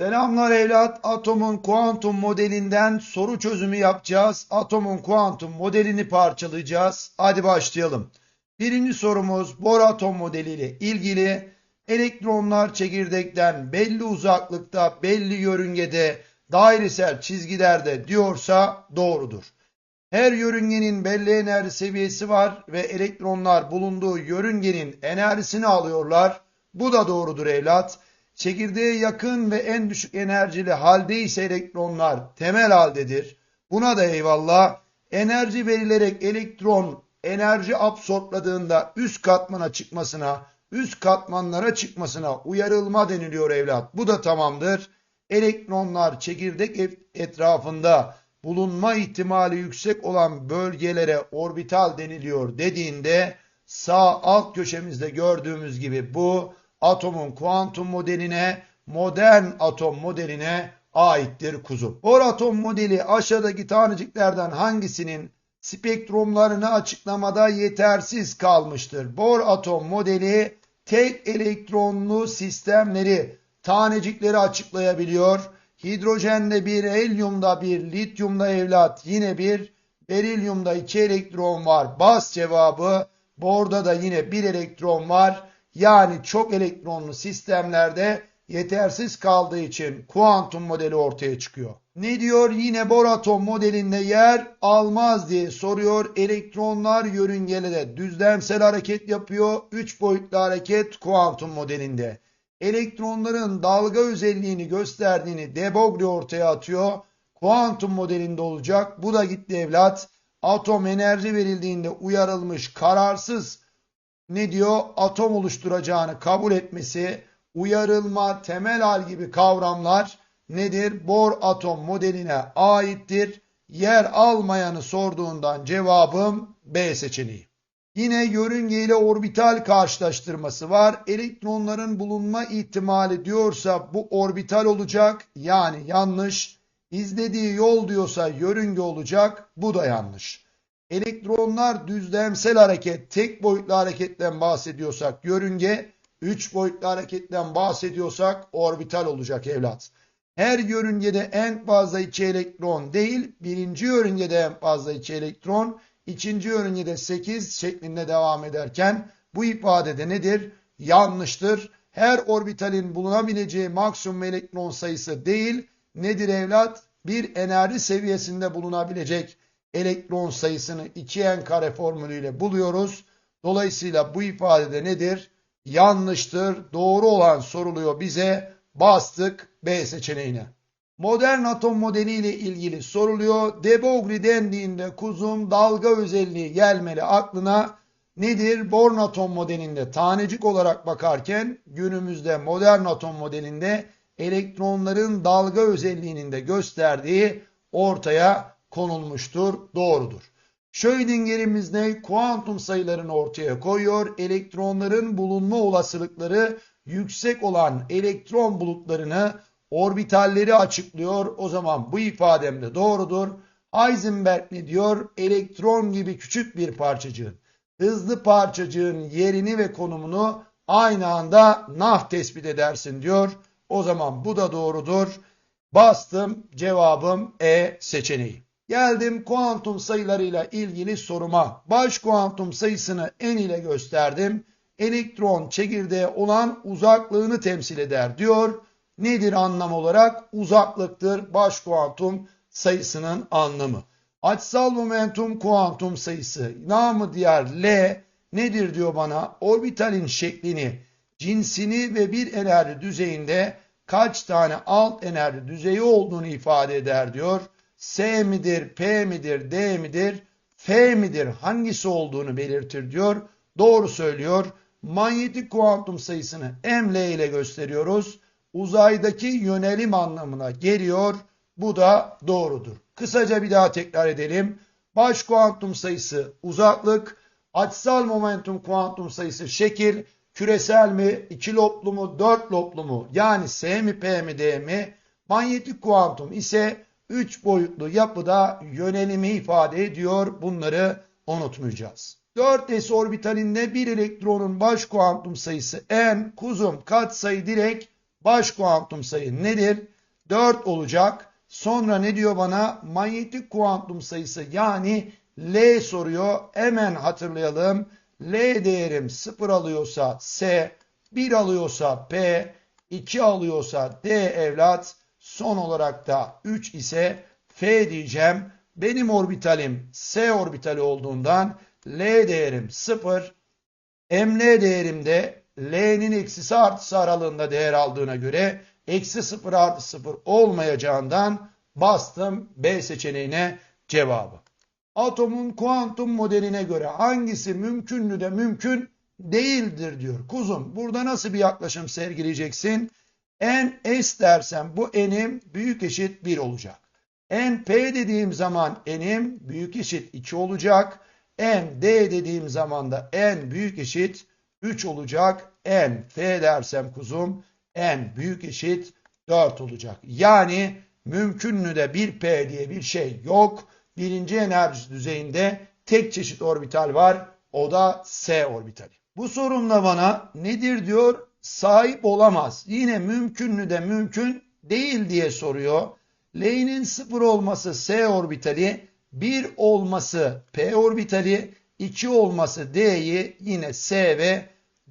Selamlar evlat. Atomun kuantum modelinden soru çözümü yapacağız. Atomun kuantum modelini parçalayacağız. Hadi başlayalım. Birinci sorumuz Bohr atom modeliyle ilgili. Elektronlar çekirdekten belli uzaklıkta, belli yörüngede, dairesel çizgilerde diyorsa doğrudur. Her yörüngenin belli enerji seviyesi var ve elektronlar bulunduğu yörüngenin enerjisini alıyorlar. Bu da doğrudur evlat. Çekirdeğe yakın ve en düşük enerjili halde ise elektronlar temel haldedir. Buna da eyvallah. Enerji verilerek elektron enerji absorpladığında üst katmana çıkmasına, üst katmanlara çıkmasına uyarılma deniliyor evlat. Bu da tamamdır. Elektronlar çekirdek etrafında bulunma ihtimali yüksek olan bölgelere orbital deniliyor dediğinde sağ alt köşemizde gördüğümüz gibi bu atomun kuantum modeline, modern atom modeline aittir kuzum. Bohr atom modeli aşağıdaki taneciklerden hangisinin spektrumlarını açıklamada yetersiz kalmıştır? Bohr atom modeli tek elektronlu sistemleri, tanecikleri açıklayabiliyor. Hidrojende bir, helyumda bir, lityumda evlat yine bir, berilyumda iki elektron var. Bas cevabı. Borda da yine bir elektron var. Yani çok elektronlu sistemlerde yetersiz kaldığı için kuantum modeli ortaya çıkıyor. Ne diyor? Yine Bohr atom modelinde yer almaz diye soruyor. Elektronlar yörüngelerde düzlemsel hareket yapıyor. 3 boyutlu hareket kuantum modelinde. Elektronların dalga özelliğini gösterdiğini de Broglie ortaya atıyor. Kuantum modelinde olacak. Bu da gitti evlat. Atom enerji verildiğinde uyarılmış kararsız ne diyor? Atom oluşturacağını kabul etmesi, uyarılma, temel hal gibi kavramlar nedir? Bohr atom modeline aittir. Yer almayanı sorduğundan cevabım B seçeneği. Yine yörünge ile orbital karşılaştırması var. Elektronların bulunma ihtimali diyorsa bu orbital olacak. Yani yanlış. İzlediği yol diyorsa yörünge olacak. Bu da yanlış. Elektronlar düzlemsel hareket, tek boyutlu hareketten bahsediyorsak yörünge, üç boyutlu hareketten bahsediyorsak orbital olacak evlat. Her yörüngede en fazla iki elektron değil, birinci yörüngede en fazla iki elektron, ikinci yörüngede 8 şeklinde devam ederken bu ifadede nedir? Yanlıştır. Her orbitalin bulunabileceği maksimum elektron sayısı değil, nedir evlat? Bir enerji seviyesinde bulunabilecek elektron sayısını 2n kare formülüyle buluyoruz. Dolayısıyla bu ifadede nedir? Yanlıştır. Doğru olan soruluyor bize. Bastık B seçeneğine. Modern atom modeli ile ilgili soruluyor. De Broglie dendiğinde kuzum dalga özelliği gelmeli aklına. Nedir? Born atom modelinde tanecik olarak bakarken günümüzde modern atom modelinde elektronların dalga özelliğinin de gösterdiği ortaya konulmuştur, doğrudur. Schrödinger'imiz ne? Kuantum sayılarını ortaya koyuyor. Elektronların bulunma olasılıkları yüksek olan elektron bulutlarını orbitalleri açıklıyor. O zaman bu ifadem de doğrudur. Heisenberg ne diyor? Elektron gibi küçük bir parçacığın, hızlı parçacığın yerini ve konumunu aynı anda nah tespit edersin diyor. O zaman bu da doğrudur. Bastım cevabım E seçeneği. Geldim kuantum sayılarıyla ilgili soruma. Baş kuantum sayısını n ile gösterdim. Elektron çekirdeğe olan uzaklığını temsil eder diyor. Nedir anlam olarak? Uzaklıktır baş kuantum sayısının anlamı. Açsal momentum kuantum sayısı namı diğer L nedir diyor bana? Orbitalin şeklini, cinsini ve bir enerji düzeyinde kaç tane alt enerji düzeyi olduğunu ifade eder diyor. S midir, P midir, D midir, F midir hangisi olduğunu belirtir diyor. Doğru söylüyor. Manyetik kuantum sayısını ML ile gösteriyoruz. Uzaydaki yönelim anlamına geliyor. Bu da doğrudur. Kısaca bir daha tekrar edelim. Baş kuantum sayısı uzaklık, açsal momentum kuantum sayısı şekil, küresel mi, iki loblu mu, dört loblu mu yani S mi, P mi, D mi? Manyetik kuantum ise 3 boyutlu yapıda yönelimi ifade ediyor. Bunları unutmayacağız. 4s orbitalinde bir elektronun baş kuantum sayısı n, kuzum katsayı direkt baş kuantum sayı nedir? 4 olacak. Sonra ne diyor bana? Manyetik kuantum sayısı yani L soruyor. Hemen hatırlayalım. L değerim 0 alıyorsa S, 1 alıyorsa P, 2 alıyorsa D evlat, son olarak da 3 ise F diyeceğim. Benim orbitalim S orbitali olduğundan L değerim 0, ML değerimde L'nin eksisi artısı aralığında değer aldığına göre eksi 0 artı 0 olmayacağından bastım B seçeneğine cevabı. Atomun kuantum modeline göre hangisi mümkünlü de mümkün değildir diyor. Kuzum burada nasıl bir yaklaşım sergileyeceksin? N s dersem bu n'im büyük eşit 1 olacak. n p dediğim zaman n'im büyük eşit 2 olacak. n d dediğim zaman da n büyük eşit 3 olacak. n f dersem kuzum n büyük eşit 4 olacak. Yani mümkünlü de bir p diye bir şey yok. Birinci enerji düzeyinde tek çeşit orbital var. O da s orbitali. Bu sorumla bana nedir diyor? Sahip olamaz. Yine mümkünlü de mümkün değil diye soruyor. L'nin sıfır olması s orbitali, 1 olması p orbitali, 2 olması d'yi yine s ve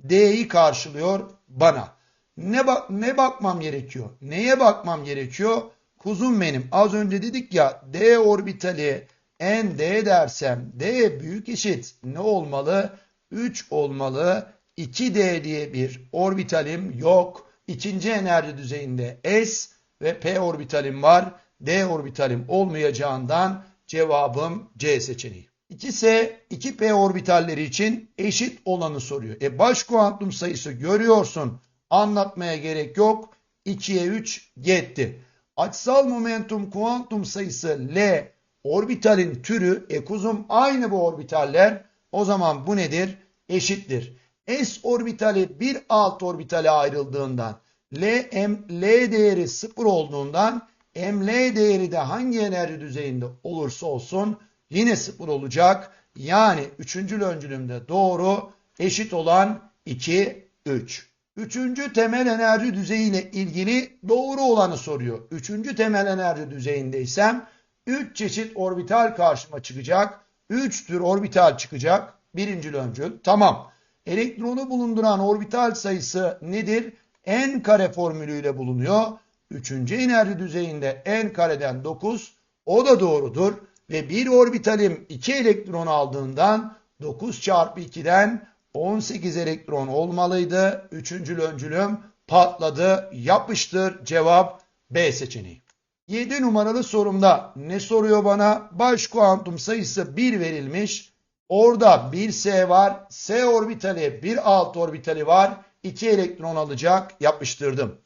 d'yi karşılıyor bana. Ne, bak ne bakmam gerekiyor? Neye bakmam gerekiyor? Kuzum benim az önce dedik ya d orbitali n d dersem d büyük eşit ne olmalı? 3 olmalı. 2d diye bir orbitalim yok. İkinci enerji düzeyinde s ve p orbitalim var. d orbitalim olmayacağından cevabım C seçeneği. 2S, 2P orbitalleri için eşit olanı soruyor. E baş kuantum sayısı görüyorsun. Anlatmaya gerek yok. 2'ye 3 yetti. Açısal momentum kuantum sayısı L orbitalin türü e kuzum aynı bu orbitaller. O zaman bu nedir? Eşittir. S orbitali bir alt orbitale ayrıldığından L, M, L değeri 0 olduğundan ML değeri de hangi enerji düzeyinde olursa olsun yine 0 olacak. Yani üçüncü öncülümde doğru eşit olan 2, 3. Üçüncü temel enerji düzeyiyle ilgili doğru olanı soruyor. Üçüncü temel enerji düzeyindeysem 3 çeşit orbital karşıma çıkacak. 3 tür orbital çıkacak. Birinci öncül. Tamam. Elektronu bulunduran orbital sayısı nedir? N kare formülüyle bulunuyor. Üçüncü enerji düzeyinde N kareden 9. O da doğrudur. Ve bir orbitalim 2 elektron aldığından 9 çarpı 2'den 18 elektron olmalıydı. Üçüncü öncülüm patladı. Yapıştır. Cevap B seçeneği. 7 numaralı sorumda ne soruyor bana? Baş kuantum sayısı 1 verilmiş. Orada bir S var. S orbitali bir alt orbitali var. 2 elektron alacak. Yapıştırdım.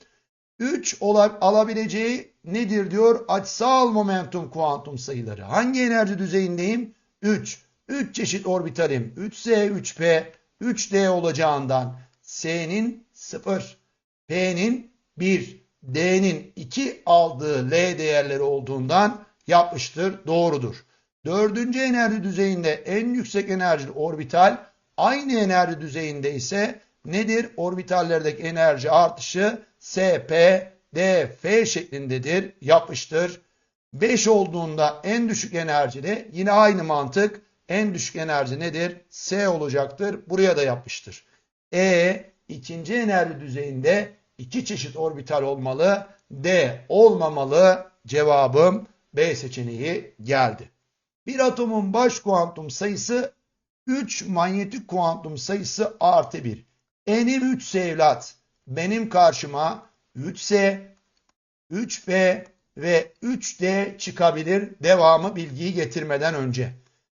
3 alabileceği nedir diyor? Açısal momentum kuantum sayıları. Hangi enerji düzeyindeyim? 3. 3 çeşit orbitalim. 3S, 3P, 3D olacağından S'nin 0, P'nin 1, D'nin 2 aldığı L değerleri olduğundan yapmıştır. Doğrudur. Dördüncü enerji düzeyinde en yüksek enerjili orbital aynı enerji düzeyinde ise nedir? Orbitallerdeki enerji artışı SP, D, F şeklindedir. Yapıştır. 5 olduğunda en düşük enerjili yine aynı mantık. En düşük enerji nedir? S olacaktır. Buraya da yapıştır. E ikinci enerji düzeyinde iki çeşit orbital olmalı. D olmamalı. Cevabım B seçeneği geldi. Bir atomun baş kuantum sayısı 3 manyetik kuantum sayısı artı 1. N'im 3 evlat. Benim karşıma 3S, 3B ve 3D çıkabilir devamı bilgiyi getirmeden önce.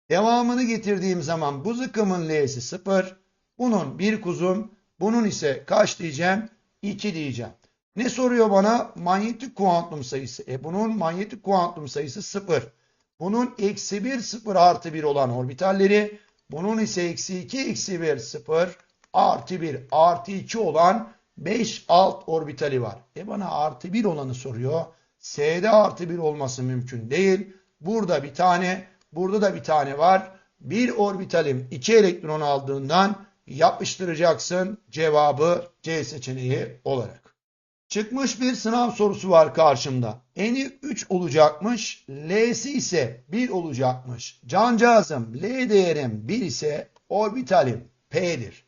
Devamını getirdiğim zaman bu zıkkımın L'si 0, bunun bir kuzum, bunun ise kaç diyeceğim? 2 diyeceğim. Ne soruyor bana? Manyetik kuantum sayısı. E bunun manyetik kuantum sayısı 0. Bunun eksi 1 0 artı 1 olan orbitalleri bunun ise eksi 2 eksi 1 0 artı 1 artı 2 olan 5 alt orbitali var. E bana artı 1 olanı soruyor. S'de artı 1 olması mümkün değil. Burada bir tane burada da bir tane var. Bir orbitalim 2 elektron aldığından yapıştıracaksın cevabı C seçeneği olarak. Çıkmış bir sınav sorusu var karşımda. Eni 3 olacakmış, L'si ise 1 olacakmış. Cancağızım L değerim 1 ise orbitalim P'dir.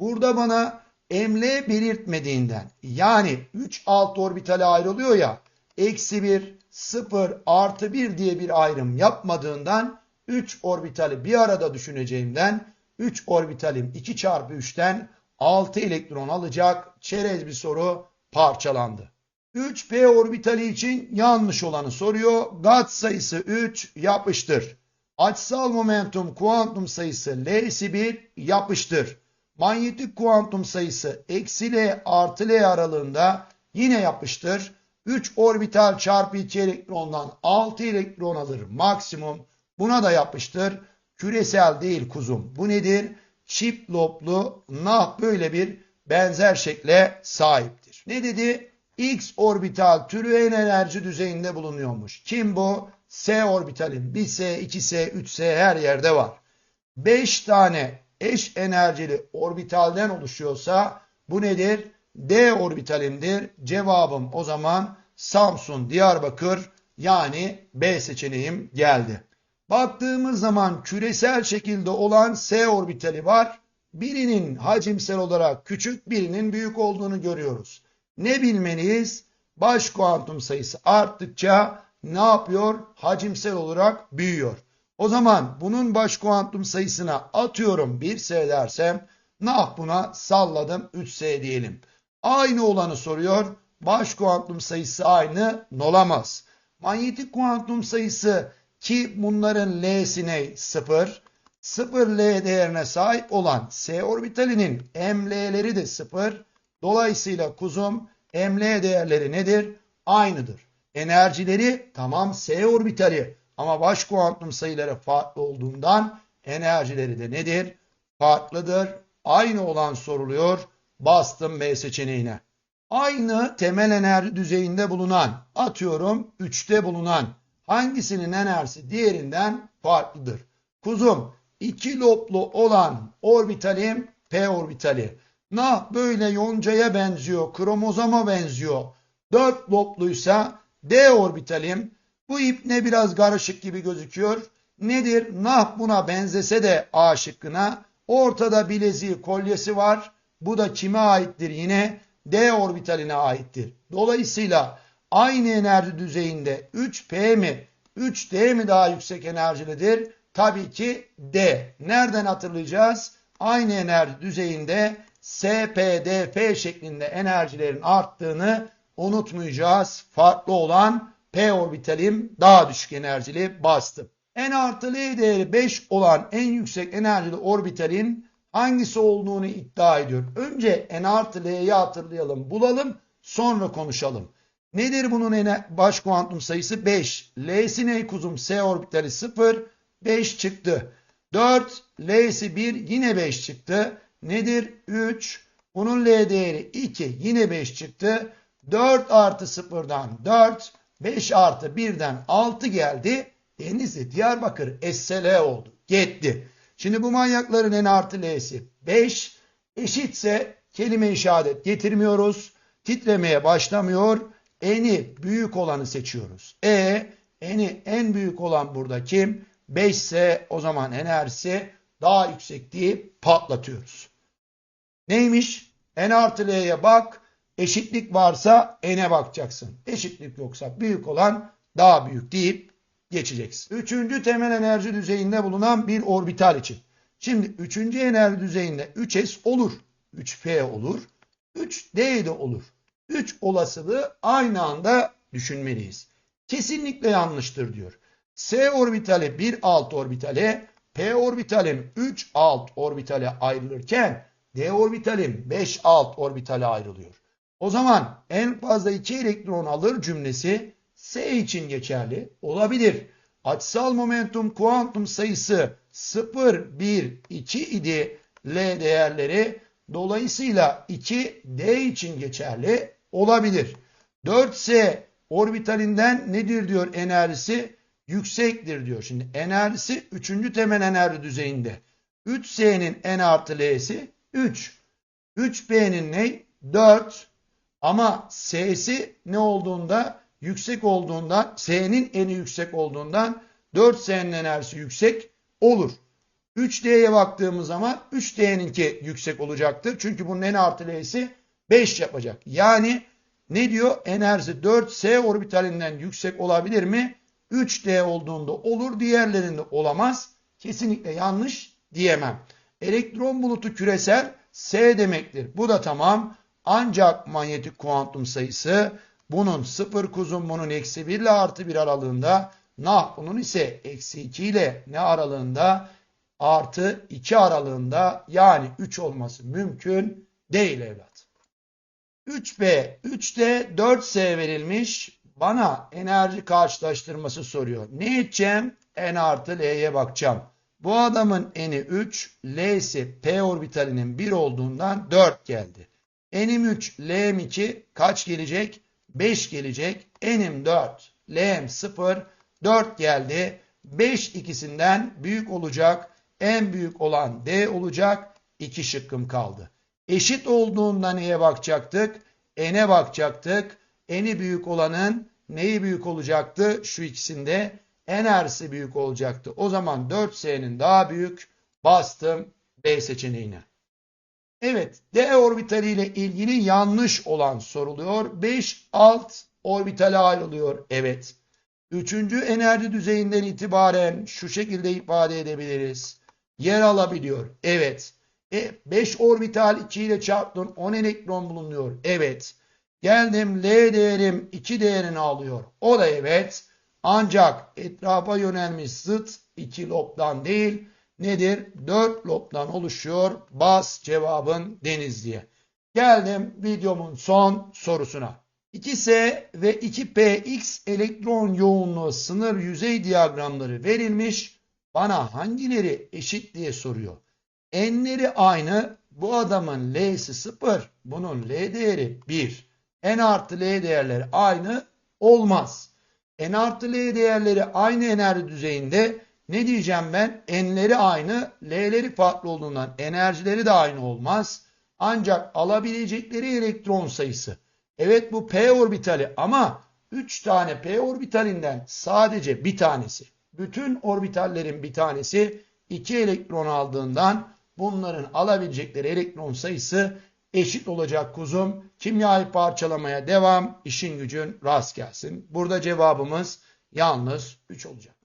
Burada bana ML belirtmediğinden yani 3 alt orbitale ayrılıyor ya eksi 1, 0, artı 1 diye bir ayrım yapmadığından 3 orbitali bir arada düşüneceğimden 3 orbitalim 2 çarpı 3'ten 6 elektron alacak çerez bir soru parçalandı. 3p orbitali için yanlış olanı soruyor. Gat sayısı 3 yapıştır. Açsal momentum kuantum sayısı L'si 1 yapıştır. Manyetik kuantum sayısı eksi L artı L aralığında yine yapıştır. 3 orbital çarpı 2 elektrondan 6 elektron alır maksimum. Buna da yapıştır. Küresel değil kuzum. Bu nedir? Çift loblu nah böyle bir benzer şekle sahiptir. Ne dedi? X orbital türü en enerji düzeyinde bulunuyormuş. Kim bu? S orbitalin 1S, 2S, 3S her yerde var. 5 tane eş enerjili orbitalden oluşuyorsa bu nedir? D orbitalimdir. Cevabım o zaman Samsun, Diyarbakır yani B seçeneğim geldi. Baktığımız zaman küresel şekilde olan S orbitali var. Birinin hacimsel olarak küçük, birinin büyük olduğunu görüyoruz. Ne bilmeliyiz? Baş kuantum sayısı arttıkça ne yapıyor? Hacimsel olarak büyüyor. O zaman bunun baş kuantum sayısına atıyorum 1S dersem nah buna salladım 3S diyelim. Aynı olanı soruyor. Baş kuantum sayısı aynı olamaz. Manyetik kuantum sayısı ki bunların L'sine 0, 0 L değerine sahip olan S orbitalinin ML'leri de 0. Dolayısıyla kuzum ML değerleri nedir? Aynıdır. Enerjileri tamam S orbitali ama baş kuantum sayıları farklı olduğundan enerjileri de nedir? Farklıdır. Aynı olan soruluyor. Bastım B seçeneğine. Aynı temel enerji düzeyinde bulunan, atıyorum 3'te bulunan hangisinin enerjisi diğerinden farklıdır? Kuzum iki loblu olan orbitalim P orbitali. Nah böyle yoncaya benziyor, kromozoma benziyor. Dört lobluysa D orbitalim. Bu ip ne biraz karışık gibi gözüküyor. Nedir? Nah buna benzese de A şıkkına. Ortada bileziği kolyesi var. Bu da kime aittir yine? D orbitaline aittir. Dolayısıyla aynı enerji düzeyinde 3P mi 3D mi daha yüksek enerjilidir? Tabii ki D. Nereden hatırlayacağız? Aynı enerji düzeyinde SPDF şeklinde enerjilerin arttığını unutmayacağız. Farklı olan P orbitalim daha düşük enerjili bastım. N artı L değeri 5 olan en yüksek enerjili orbitalin hangisi olduğunu iddia ediyor. Önce N artı L'yi hatırlayalım, bulalım, sonra konuşalım. Nedir bunun baş kuantum sayısı? 5. L'si ne kuzum? S orbitali 0. 5 çıktı. 4. L'si 1. Yine 5 çıktı. Nedir? 3. Bunun L değeri 2. Yine 5 çıktı. 4 artı 0'dan 4. 5 artı 1'den 6 geldi. Denizli Diyarbakır SL oldu. Gitti. Şimdi bu manyakların N artı L'si 5 eşitse kelime işaret getirmiyoruz. Titremeye başlamıyor. N'i büyük olanı seçiyoruz. E, N'i en büyük olan burada kim? 5 ise o zaman enerjisi daha yüksek patlatıyoruz. Neymiş? N artı L'ye bak. Eşitlik varsa N'e bakacaksın. Eşitlik yoksa büyük olan daha büyük deyip geçeceksin. Üçüncü temel enerji düzeyinde bulunan bir orbital için. Şimdi üçüncü enerji düzeyinde 3S olur. 3P olur. 3D de olur. 3 olasılığı aynı anda düşünmeliyiz. Kesinlikle yanlıştır diyor. S orbitali 1 alt orbitale, P orbitalim 3 alt orbitale ayrılırken D orbitalim 5 alt orbitale ayrılıyor. O zaman en fazla 2 elektron alır cümlesi S için geçerli olabilir. Açısal momentum kuantum sayısı 0, 1, 2 idi L değerleri. Dolayısıyla 2 D için geçerli olabilir. 4S orbitalinden nedir diyor enerjisi? Yüksektir diyor. Şimdi enerjisi 3. temel enerji düzeyinde. 3S'nin N artı L'si 3. 3P'nin ne? 4. Ama S'si ne olduğunda yüksek olduğundan S'nin eni yüksek olduğundan 4S'nin enerjisi yüksek olur. 3D'ye baktığımız zaman 3D'ninki yüksek olacaktır. Çünkü bunun en artı L'si 5 yapacak. Yani ne diyor? Enerji 4S orbitalinden yüksek olabilir mi? 3D olduğunda olur, diğerlerinde olamaz. Kesinlikle yanlış diyemem. Elektron bulutu küresel S demektir. Bu da tamam. Ancak manyetik kuantum sayısı bunun 0 kuzum bunun eksi 1 ile artı 1 aralığında nah bunun ise eksi 2 ile ne aralığında artı 2 aralığında yani 3 olması mümkün değil evlat. 3B, 3D, 4S verilmiş. Bana enerji karşılaştırması soruyor. Ne edeceğim? N artı L'ye bakacağım. Bu adamın N'i 3, L'si P orbitalinin 1 olduğundan 4 geldi. N'im 3, L'm 2 kaç gelecek? 5 gelecek. N'im 4, L'm 0, 4 geldi. 5 ikisinden büyük olacak. En büyük olan D olacak. 2 şıkkım kaldı. Eşit olduğunda neye bakacaktık? N'e bakacaktık. N'i büyük olanın neyi büyük olacaktı? Şu ikisinde enerjisi büyük olacaktı. O zaman 4S'nin daha büyük. Bastım B seçeneğine. Evet, D orbitali ile ilgili yanlış olan soruluyor. 5 alt orbitale ayrılıyor. Evet. Üçüncü enerji düzeyinden itibaren şu şekilde ifade edebiliriz. Yer alabiliyor. Evet. E, 5 orbital 2 ile çarptın 10 elektron bulunuyor. Evet. Geldim L değerim 2 değerini alıyor. O da evet. Ancak etrafa yönelmiş zıt 2 lobdan değil nedir? 4 lobdan oluşuyor. Bas cevabın Denizli'ye. Geldim videomun son sorusuna. 2S ve 2PX elektron yoğunluğu sınır yüzey diyagramları verilmiş. Bana hangileri eşit diye soruyor. N'leri aynı. Bu adamın L'si 0. Bunun L değeri 1. N artı L değerleri aynı olmaz. N artı L değerleri aynı enerji düzeyinde ne diyeceğim ben? N'leri aynı, L'leri farklı olduğundan enerjileri de aynı olmaz. Ancak alabilecekleri elektron sayısı. Evet bu p orbitali ama 3 tane p orbitalinden sadece bir tanesi. Bütün orbitallerin bir tanesi 2 elektron aldığından bunların alabilecekleri elektron sayısı eşit olacak kuzum. Kimyayı parçalamaya devam. İşin gücün rast gelsin. Burada cevabımız yalnız 3 olacak.